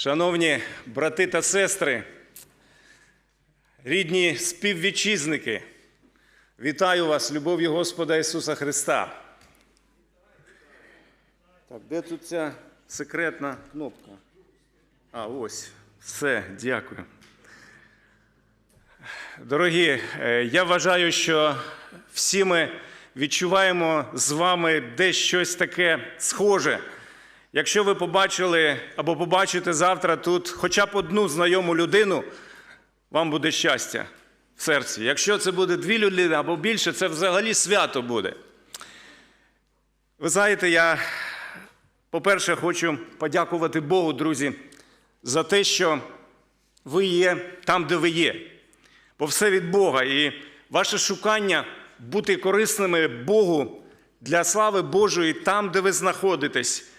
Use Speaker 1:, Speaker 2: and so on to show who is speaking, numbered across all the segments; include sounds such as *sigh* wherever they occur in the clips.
Speaker 1: Шановні брати та сестри, рідні співвітчизники, вітаю вас любов'ю Господа Ісуса Христа. Так, де тут ця секретна кнопка? А, ось. Все, дякую. Дорогі, е, я вважаю, що всі ми відчуваємо з вами десь щось таке схоже. Якщо ви побачили або побачите завтра тут хоча б одну знайому людину, вам буде щастя в серці. Якщо це буде дві людини або більше, це взагалі свято буде. Ви знаєте, я, по-перше, хочу подякувати Богу, друзі, за те, що ви є там, де ви є. Бо все від Бога. І ваше шукання бути корисними Богу для слави Божої там, де ви знаходитесь,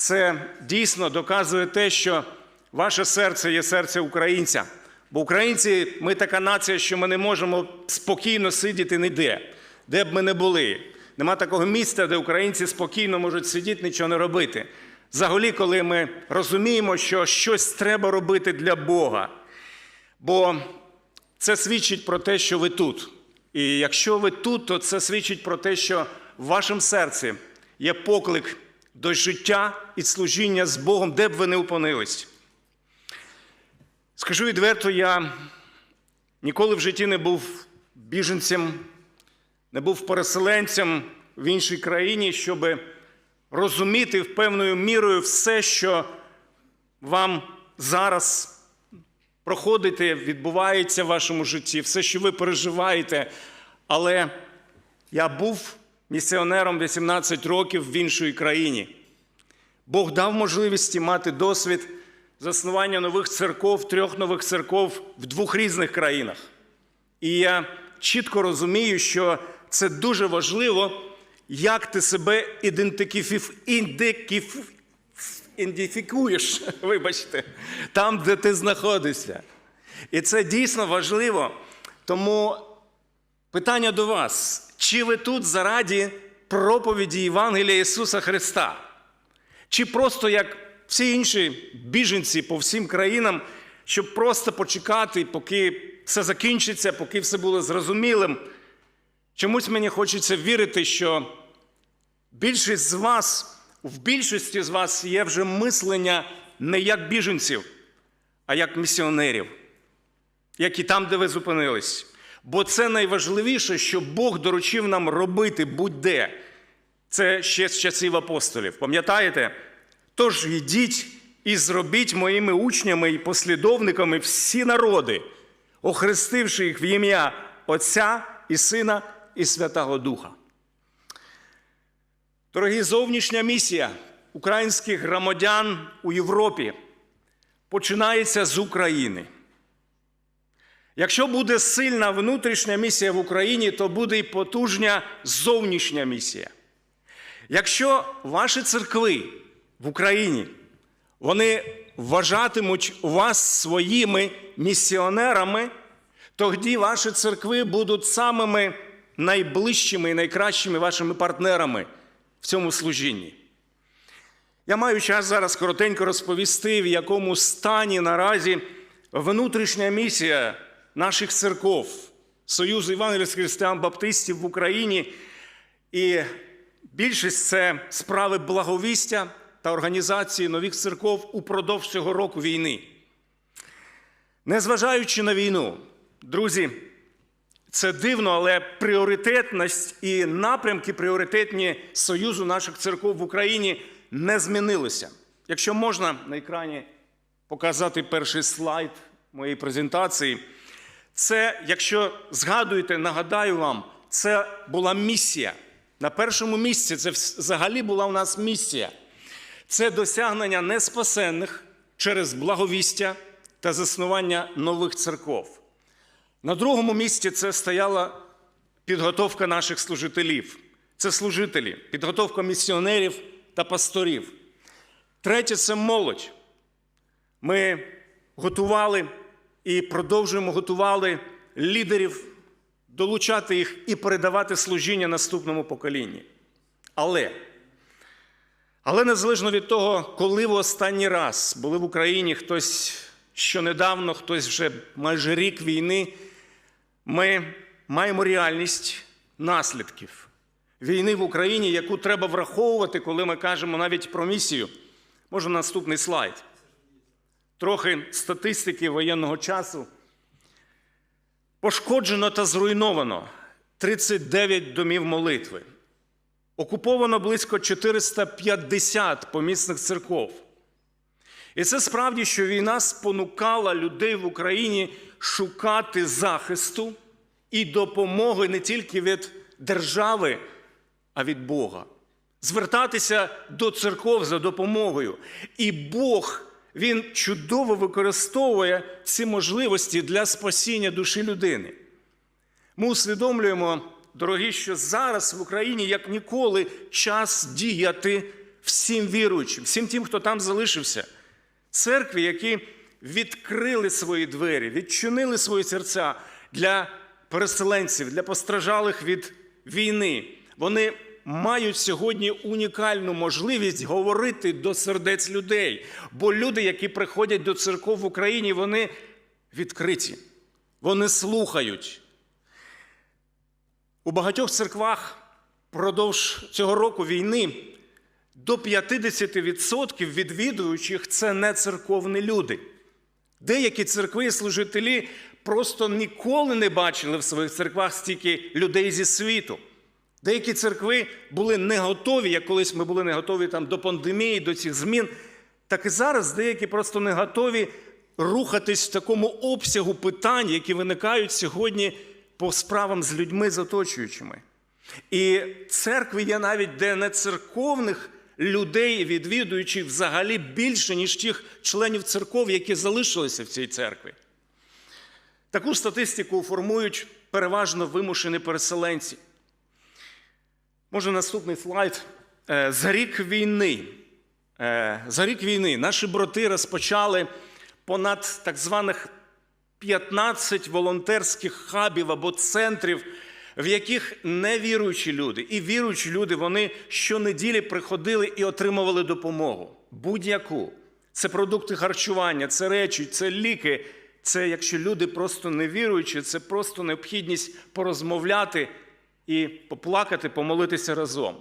Speaker 1: це дійсно доказує те, що ваше серце є серце українця. Бо українці, ми така нація, що ми не можемо спокійно сидіти ніде, де б ми не були. Нема такого місця, де українці спокійно можуть сидіти, нічого не робити. Взагалі, коли ми розуміємо, що щось треба робити для Бога. Бо це свідчить про те, що ви тут. І якщо ви тут, то це свідчить про те, що в вашому серці є поклик до життя і служіння з Богом, де б ви не опинились. Скажу відверто, я ніколи в житті не був біженцем, не був переселенцем в іншій країні, щоб розуміти певною мірою все, що вам зараз проходите, відбувається в вашому житті, все, що ви переживаєте. Але я був місіонером 18 років в іншій країні. Бог дав можливості мати досвід заснування нових церков, трьох нових церков в двох різних країнах. І я чітко розумію, що це дуже важливо, як ти себе ідентифікуєш, *laughs* вибачте, там, де ти знаходишся. І це дійсно важливо. Тому питання до вас: чи ви тут заради проповіді Євангелія Ісуса Христа? Чи просто як всі інші біженці по всім країнам, щоб просто почекати, поки все закінчиться, поки все було зрозумілим? Чомусь мені хочеться вірити, що більшість з вас, в більшості з вас є вже мислення не як біженців, а як місіонерів, як і там, де ви зупинились. Бо це найважливіше, що Бог доручив нам робити будь-де. Це ще з часів апостолів. Пам'ятаєте? Тож йдіть і зробіть моїми учнями і послідовниками всі народи, охрестивши їх в ім'я Отця і Сина і Святого Духа. Дорогі, зовнішня місія українських громадян у Європі починається з України. Якщо буде сильна внутрішня місія в Україні, то буде і потужня зовнішня місія. Якщо ваші церкви в Україні вони вважатимуть вас своїми місіонерами, тоді ваші церкви будуть самими найближчими і найкращими вашими партнерами в цьому служінні. Я маю час зараз коротенько розповісти, в якому стані наразі внутрішня місія наших церков, Союзу Євангельських християн Баптистів в Україні. І більшість це справи благовістя та організації нових церков упродовж цього року війни. Незважаючи на війну, друзі, це дивно, але пріоритетність і напрямки пріоритетні Союзу наших церков в Україні не змінилися. Якщо можна на екрані показати перший слайд моєї презентації, це, якщо згадуєте, нагадаю вам, це була місія. На першому місці це взагалі була у нас місія. Це досягнення неспасенних через благовістя та заснування нових церков. На другому місці це стояла підготовка наших служителів. Це служителі, підготовка місіонерів та пасторів. Третє це молодь. Ми готували і продовжуємо готували лідерів, долучати їх і передавати служіння наступному поколінні. Але Але незалежно від того, коли в останній раз були в Україні хтось що недавно, хтось вже майже рік війни, ми маємо реальність наслідків війни в Україні, яку треба враховувати, коли ми кажемо навіть про місію. Може, наступний слайд. Трохи статистики воєнного часу. Пошкоджено та зруйновано 39 домів молитви. Окуповано близько 450 помісних церков. І це справді, що війна спонукала людей в Україні шукати захисту і допомоги не тільки від держави, а від Бога. Звертатися до церков за допомогою. І Бог, Він чудово використовує ці можливості для спасіння душі людини. Ми усвідомлюємо, дорогі, що зараз в Україні як ніколи час діяти всім віруючим, всім тим, хто там залишився. Церкві, які відкрили свої двері, відчинили свої серця для переселенців, для постраждалих від війни. Вони мають сьогодні унікальну можливість говорити до сердець людей. Бо люди, які приходять до церков в Україні, вони відкриті, вони слухають. У багатьох церквах впродовж цього року війни до 50% відвідуючих це не церковні люди. Деякі церкви і служителі просто ніколи не бачили в своїх церквах стільки людей зі світу. Деякі церкви були не готові, як колись ми були не готові там, до пандемії, до цих змін. Так і зараз деякі просто не готові рухатись в такому обсягу питань, які виникають сьогодні по справам з людьми, з оточуючими. І церкви є навіть де не церковних людей, відвідуючих взагалі більше, ніж тих членів церков, які залишилися в цій церкві. Таку статистику формують переважно вимушені переселенці. Може, наступний слайд. Е, За рік війни. е, За рік війни наші брати розпочали понад так званих 15 волонтерських хабів або центрів, в яких невіруючі люди і віруючі люди вони щонеділі приходили і отримували допомогу. Будь-яку. Це продукти харчування, це речі, це ліки. Це якщо люди просто не віруючі, це просто необхідність порозмовляти і поплакати, помолитися разом.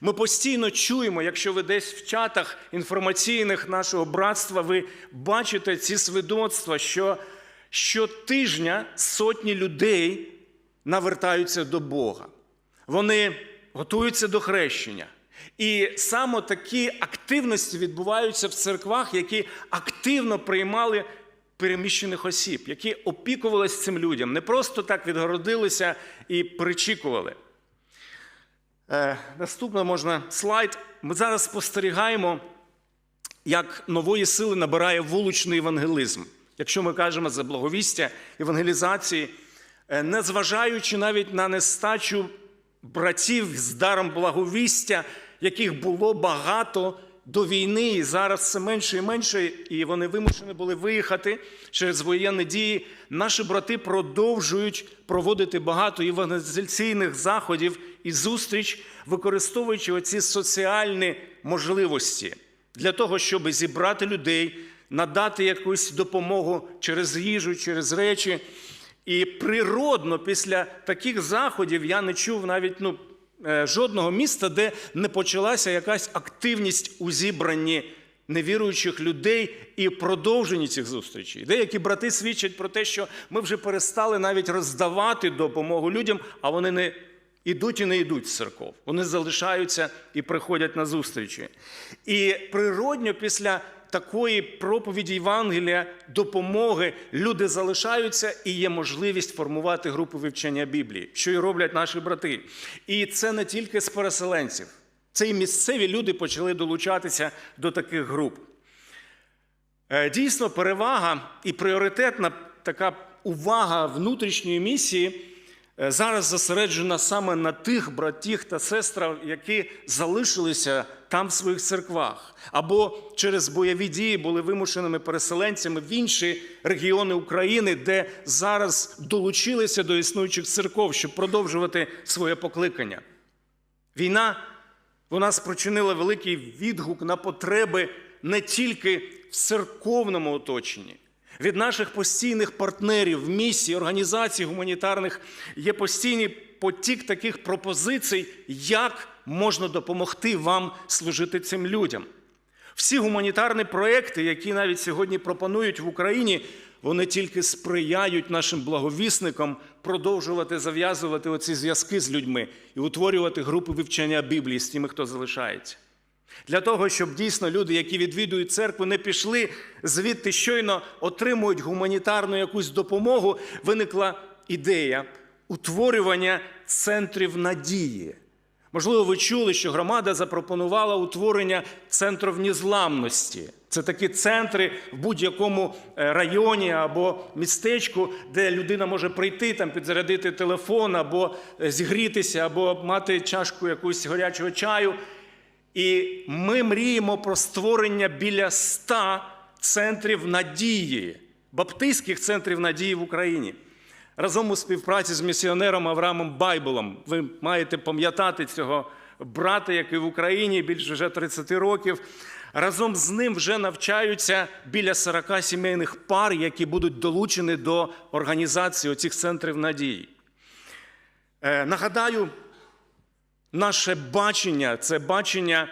Speaker 1: Ми постійно чуємо, якщо ви десь в чатах інформаційних нашого братства, ви бачите ці свідоцтва, що щотижня сотні людей навертаються до Бога. Вони готуються до хрещення. І саме такі активності відбуваються в церквах, які активно приймали переміщених осіб, які опікувалися цим людям, не просто так відгородилися і причікували. Е, Наступно можна слайд. Ми зараз спостерігаємо, як нової сили набирає вуличний евангелізм. Якщо ми кажемо за благовістя евангелізації, е, незважаючи навіть на нестачу братів з даром благовістя, яких було багато до війни, і зараз все менше і менше, і вони вимушені були виїхати через воєнні дії. Наші брати продовжують проводити багато евангелізаційних заходів і зустріч, використовуючи оці соціальні можливості для того, щоб зібрати людей, надати якусь допомогу через їжу, через речі. І природно після таких заходів я не чув навіть ну, жодного міста, де не почалася якась активність у зібранні невіруючих людей і продовженні цих зустрічей. Деякі брати свідчать про те, що ми вже перестали навіть роздавати допомогу людям, а вони не ідуть і не йдуть з церков. Вони залишаються і приходять на зустрічі. І природньо після такої проповіді Євангелія, допомоги, люди залишаються і є можливість формувати групи вивчення Біблії, що і роблять наші брати. І це не тільки з переселенців, це і місцеві люди почали долучатися до таких груп. Е, Дійсно, перевага і пріоритетна така увага внутрішньої місії зараз зосереджена саме на тих братів та сестрах, які залишилися там в своїх церквах, або через бойові дії були вимушеними переселенцями в інші регіони України, де зараз долучилися до існуючих церков, щоб продовжувати своє покликання. Війна Вона спричинила великий відгук на потреби не тільки в церковному оточенні. Від наших постійних партнерів, місій, організацій гуманітарних є постійний потік таких пропозицій, як можна допомогти вам служити цим людям. Всі гуманітарні проекти, які навіть сьогодні пропонують в Україні, вони тільки сприяють нашим благовісникам продовжувати зав'язувати оці зв'язки з людьми і утворювати групи вивчення Біблії з тими, хто залишається. Для того, щоб дійсно люди, які відвідують церкву, не пішли звідти щойно отримують гуманітарну якусь допомогу, виникла ідея утворювання центрів надії. Можливо, ви чули, що громада запропонувала утворення центрів незламності. Це такі центри в будь-якому е, районі або містечку, де людина може прийти, там підзарядити телефон, або е, зігрітися, або мати чашку якусь гарячого чаю. І ми мріємо про створення біля ста центрів надії, баптистських центрів надії в Україні. Разом у співпраці з місіонером Авраамом Байбулом. Ви маєте пам'ятати цього брата, який в Україні більше вже 30 років. Разом з ним вже навчаються біля 40 сімейних пар, які будуть долучені до організації оцих центрів надії. Е, Нагадаю, наше бачення це бачення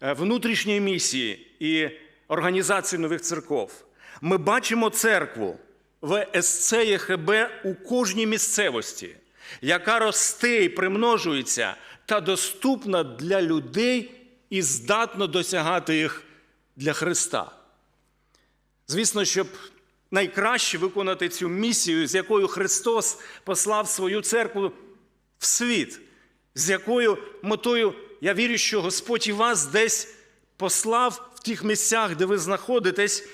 Speaker 1: е, внутрішньої місії і організації нових церков. Ми бачимо церкву в СЦ ЄХБ у кожній місцевості, яка росте і примножується та доступна для людей і здатна досягати їх для Христа. Звісно, щоб найкраще виконати цю місію, з якою Христос послав свою церкву в світ, з якою метою я вірю, що Господь і вас десь послав в тих місцях, де ви знаходитесь,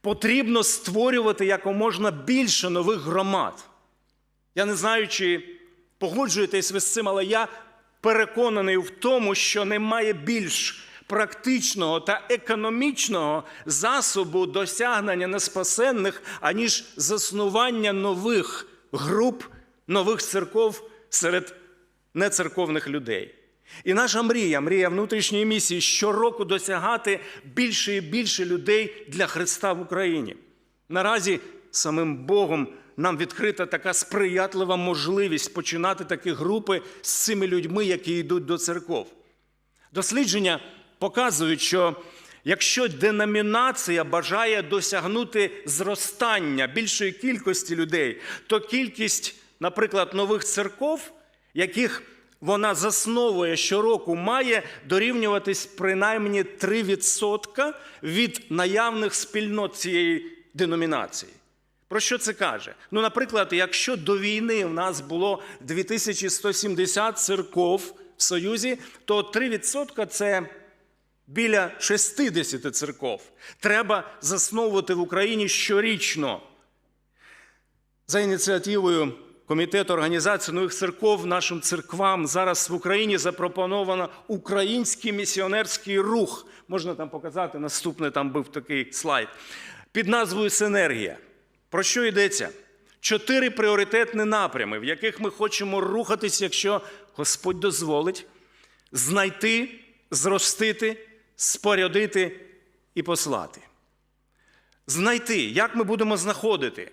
Speaker 1: потрібно створювати якоможна більше нових громад. Я не знаю, чи погоджуєтесь ви з цим, але я переконаний в тому, що немає більш практичного та економічного засобу досягнення неспасенних, аніж заснування нових груп, нових церков серед нецерковних людей. І наша мрія, мрія внутрішньої місії щороку досягати більше і більше людей для Христа в Україні. Наразі самим Богом нам відкрита така сприятлива можливість починати такі групи з цими людьми, які йдуть до церков. Дослідження показують, що якщо деномінація бажає досягнути зростання більшої кількості людей, то кількість, наприклад, нових церков, яких вона засновує щороку, має дорівнюватись принаймні 3% від наявних спільнот цієї деномінації. Про що це каже? Ну, наприклад, якщо до війни в нас було 2170 церков в Союзі, то 3% це біля 60 церков. Треба засновувати в Україні щорічно. За ініціативою Комітету організації нових церков нашим церквам зараз в Україні запропоновано український місіонерський рух. Можна там показати наступний там був такий слайд під назвою Синергія. Про що йдеться? Чотири пріоритетні напрями, в яких ми хочемо рухатись, якщо Господь дозволить, знайти, зростити, спорядити і послати. Знайти, як ми будемо знаходити.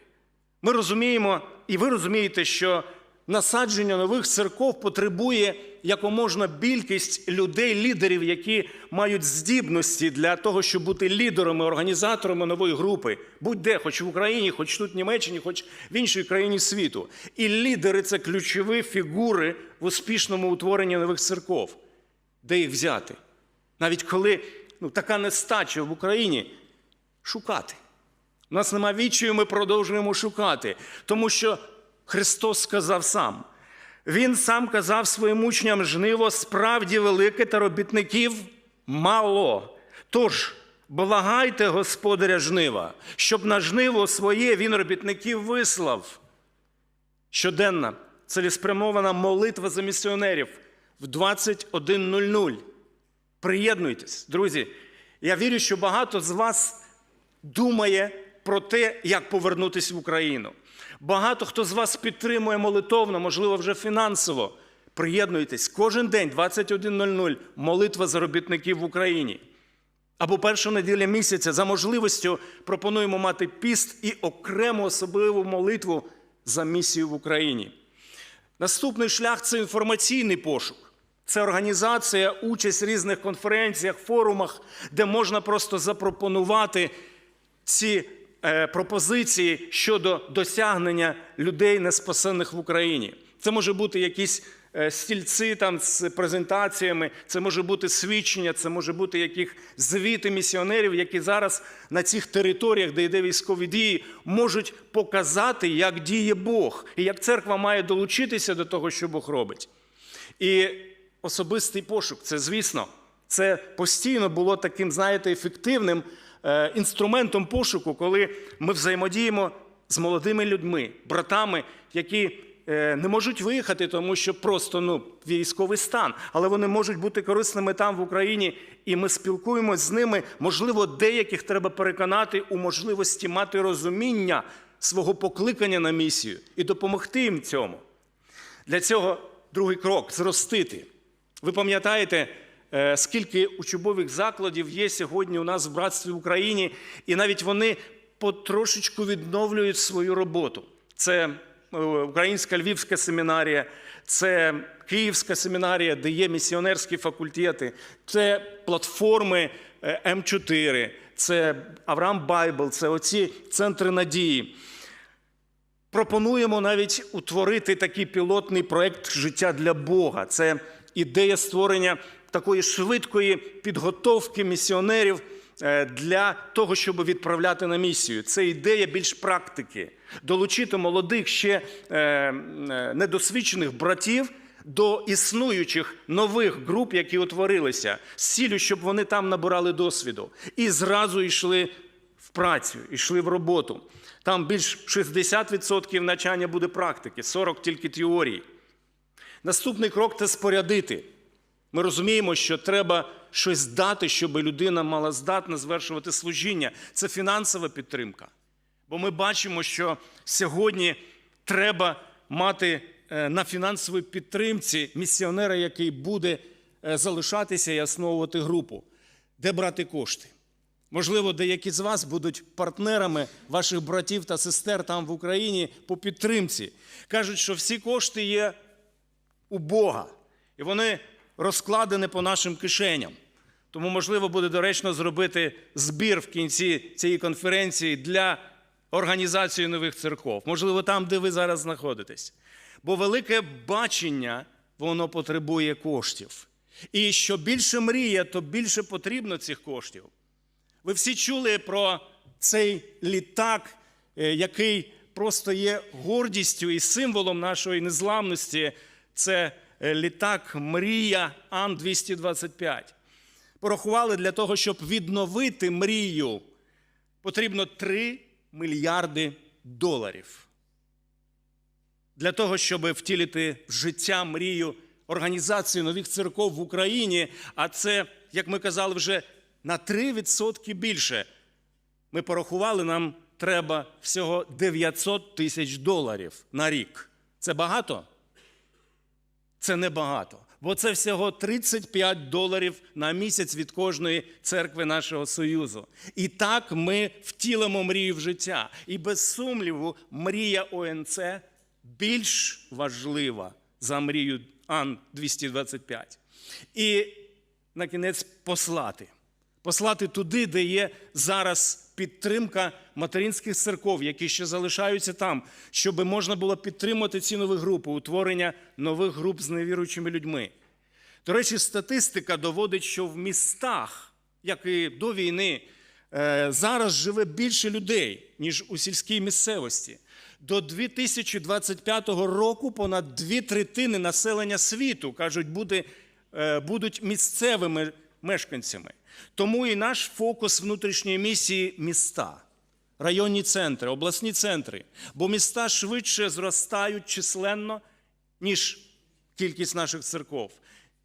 Speaker 1: Ми розуміємо, і ви розумієте, що насадження нових церков потребує якоможна більшість людей, лідерів, які мають здібності для того, щоб бути лідерами, організаторами нової групи, будь-де, хоч в Україні, хоч тут в Німеччині, хоч в іншій країні світу. І лідери це ключові фігури в успішному утворенні нових церков. Де їх взяти? Навіть коли ну, така нестача в Україні шукати. У нас нема відчаю, ми продовжуємо шукати, тому що Христос сказав сам. Він сам казав своїм учням жниво справді велике та робітників мало. Тож, благайте господаря жнива, щоб на жниво своє він робітників вислав. Щоденна цілеспрямована молитва за місіонерів в 21.00. Приєднуйтесь, друзі. Я вірю, що багато з вас думає про те, як повернутися в Україну. Багато хто з вас підтримує молитовно, можливо, вже фінансово Приєднуйтесь кожен день, 21.00, молитва за робітників в Україні. Або перша неділя місяця за можливістю пропонуємо мати піст і окрему особливу молитву за місію в Україні. Наступний шлях це інформаційний пошук. Це організація, участь в різних конференціях, форумах, де можна просто запропонувати ці пропозиції щодо досягнення людей, неспасених в Україні. Це може бути якісь е, стільці там з презентаціями, це може бути свідчення, це може бути яких звіти місіонерів, які зараз на цих територіях, де йде військові дії, можуть показати, як діє Бог і як церква має долучитися до того, що Бог робить. І особистий пошук, це звісно, це постійно було таким, знаєте, ефективним е, інструментом пошуку, коли ми взаємодіємо з молодими людьми, братами, які е, не можуть виїхати, тому що просто ну, військовий стан, але вони можуть бути корисними там в Україні, і ми спілкуємось з ними. Можливо, деяких треба переконати у можливості мати розуміння свого покликання на місію і допомогти їм цьому. Для цього другий крок зростити. Ви пам'ятаєте, е, скільки учбових закладів є сьогодні у нас в братстві в Україні, і навіть вони потрошечку відновлюють свою роботу. Це е, Українська Львівська семінарія, це Київська семінарія, де є місіонерські факультети, це платформи е, М4, це Авраам Байбл, це оці центри надії. Пропонуємо навіть утворити такий пілотний проект життя для Бога. Це ідея створення такої швидкої підготовки місіонерів е, для того, щоб відправляти на місію. Це ідея більш практики, долучити молодих ще е, е, недосвідчених братів до існуючих нових груп, які утворилися, з ціллю, щоб вони там набирали досвіду і зразу йшли в працю, йшли в роботу. Там більш 60% навчання буде практики, 40% тільки теорії. Наступний крок це спорядити. Ми розуміємо, що треба щось дати, щоб людина мала здатна звершувати служіння. Це фінансова підтримка. Бо ми бачимо, що сьогодні треба мати е, на фінансовій підтримці місіонера, який буде е, залишатися і основувати групу. Де брати кошти? Можливо, деякі з вас будуть партнерами ваших братів та сестер там в Україні по підтримці. Кажуть, що всі кошти є у Бога, і вони розкладені по нашим кишеням. Тому, можливо, буде доречно зробити збір в кінці цієї конференції для організації нових церков. Можливо, там, де ви зараз знаходитесь. Бо велике бачення воно потребує коштів. І що більше мріє, то більше потрібно цих коштів. Ви всі чули про цей літак, е, який просто є гордістю і символом нашої незламності. Це літак Мрія Ан-225. Порахували для того, щоб відновити мрію, потрібно 3 мільярди доларів. Для того, щоб втілити в життя мрію організації нових церков в Україні, а це, як ми казали, вже на 3% більше. Ми порахували, нам треба всього 900 тисяч доларів на рік. Це багато? Це небагато. Бо це всього 35 доларів на місяць від кожної церкви нашого Союзу. І так ми втілимо мрію в життя. І без сумніву, мрія ОНЦ більш важлива за мрію Ан-225. І на кінець послати послати туди, де є зараз підтримка материнських церков, які ще залишаються там, щоб можна було підтримати ці нові групи, утворення нових груп з невіруючими людьми. До речі, статистика доводить, що в містах, як і до війни, е, зараз живе більше людей, ніж у сільській місцевості. До 2025 року понад дві третини населення світу кажуть, буде, е, будуть місцевими мешканцями. Тому і наш фокус внутрішньої місії міста, районні центри, обласні центри. Бо міста швидше зростають численно, ніж кількість наших церков.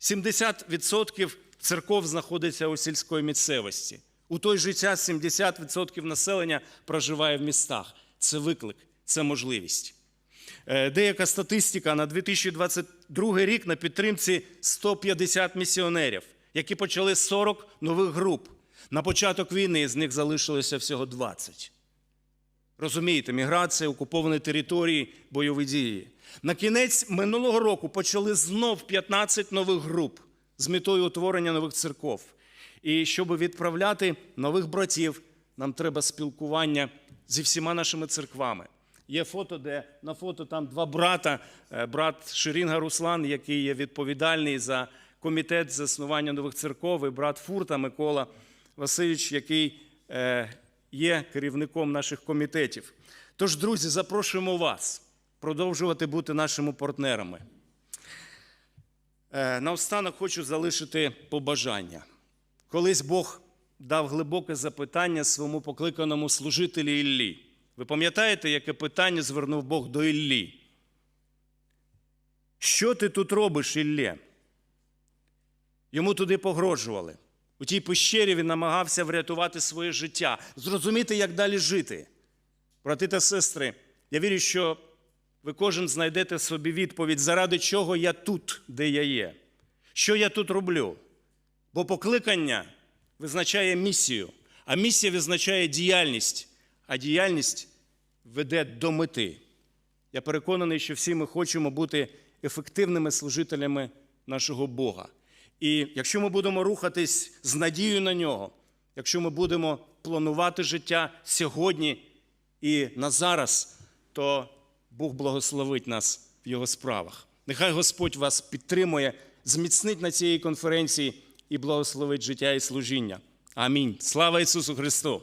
Speaker 1: 70% церков знаходиться у сільської місцевості. У той же час 70% населення проживає в містах. Це виклик, це можливість. Е, Деяка статистика на 2022 рік на підтримці 150 місіонерів, які почали 40 нових груп. На початок війни з них залишилося всього 20. Розумієте, міграція, окуповані території, бойові дії. На кінець минулого року почали знов 15 нових груп з метою утворення нових церков. І щоб відправляти нових братів, нам треба спілкування зі всіма нашими церквами. Є фото, де на фото там два брата: Е, брат Ширінга Руслан, який є відповідальний за комітет заснування нових церков, і брат Фурта Микола Васильович, який е, є керівником наших комітетів. Тож, друзі, запрошуємо вас продовжувати бути нашими партнерами. Е, Наостанок хочу залишити побажання. Колись Бог дав глибоке запитання своєму покликаному служителі Іллі. Ви пам'ятаєте, яке питання звернув Бог до Іллі? Що ти тут робиш, Іллє? Йому туди погрожували. У тій пещері він намагався врятувати своє життя, зрозуміти, як далі жити. Брати та сестри, я вірю, що ви кожен знайдете собі відповідь, заради чого я тут, де я є. Що я тут роблю? Бо покликання визначає місію, а місія визначає діяльність, а діяльність веде до мети. Я переконаний, що всі ми хочемо бути ефективними служителями нашого Бога. І якщо ми будемо рухатись з надією на нього, якщо ми будемо планувати життя сьогодні і на зараз, то Бог благословить нас в його справах. Нехай Господь вас підтримує, зміцнить на цій конференції і благословить життя і служіння. Амінь. Слава Ісусу Христу!